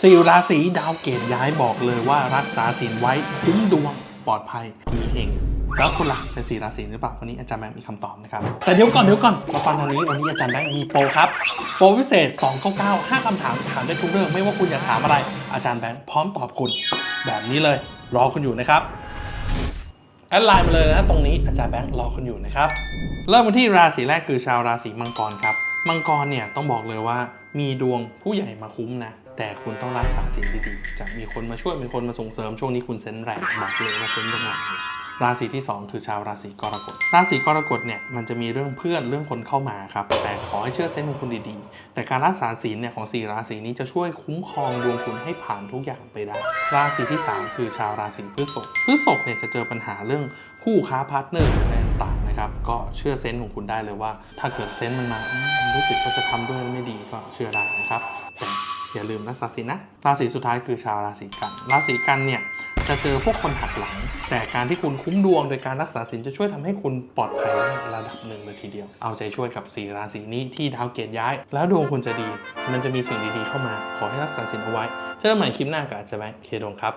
สี่ราศีดาวเกตย้ายบอกเลยว่ารักษาศีลไว้คุ้มดวงปลอดภัยมีเฮงแล้วคุณล่ะเป็นสี่ราศีหรือเปล่าวันนี้อาจารย์แบงค์มีคำตอบนะครับ แต่เดี๋ยวก่อนเดี๋ยวก่อนมาฟังทางนี้วันนี้อาจารย์แบงค์มีโปรครับ โปรพิเศษ 299 5คำถามถามได้ทุกเรื่องไม่ว่าคุณอยากถามอะไร อาจารย์แบงค์พร้อมตอบคุณ แบบนี้เลยรอคุณอยู่นะครับแอดไลน์มาเลยนะตรงนี้อาจารย์แบงค์รอคุณอยู่นะครับ เริ่มกันที่ราศีแรกคือชาวราศีมังกรครับ มังกรเนี่ยต้องบอกเลยว่ามีดวงผู้ใหญ่มาคุ้มนะ แต่คุณต้องรักษาศีลดีๆจะมีคนมาช่วยมีคนมาส่งเสริมช่วงนี้คุณเซนแรงบอกเลยว่าเซนส์ต้องมาราศีที่ 2 คือชาวราศีกรกฎ ราศีกรกฎเนี่ยมันจะมีเรื่องเพื่อนเรื่องคนเข้ามาครับ แต่ขอให้เชื่อเซนของคุณดีๆ แต่การรักษาศีลเนี่ยของสี่ราศีนี้จะช่วยคุ้มครองดวงคุณให้ผ่านทุกอย่างไปได้ ราศีที่ 3 คือชาวราศีพฤษภพฤษภเนี่ยจะเจอปัญหาเรื่องคู่ค้าพาร์ทเนอร์อะไรต่างๆนะครับ ก็เชื่อเซนส์ของคุณได้เลยว่า ถ้าเกิดเซนส์มันมารู้สึกว่าจะทำด้วยไม่ดีก็เชื่อได้นะครับแต่ อย่าลืมนักษาศีนะ ราศีสุดท้ายคือชาวราศีกัน ราศีกันเนี่ยจะเจอพวกคนหักหลัง แต่การที่คุณคุ้มดวงโดยการรักษาศีลจะช่วยทำให้คุณปลอดภัยระดับหนึ่งเลยทีเดียว เอาใจช่วยกับสีราศีนี้ที่ดาวเกตย้าย แล้วดวงคุณจะดี มันจะมีสิ่งดีๆเข้ามา ขอให้รักษาศีลเอาไว้ เจอกันใหม่คลิปหน้ากับอาจารย์เคดงครับ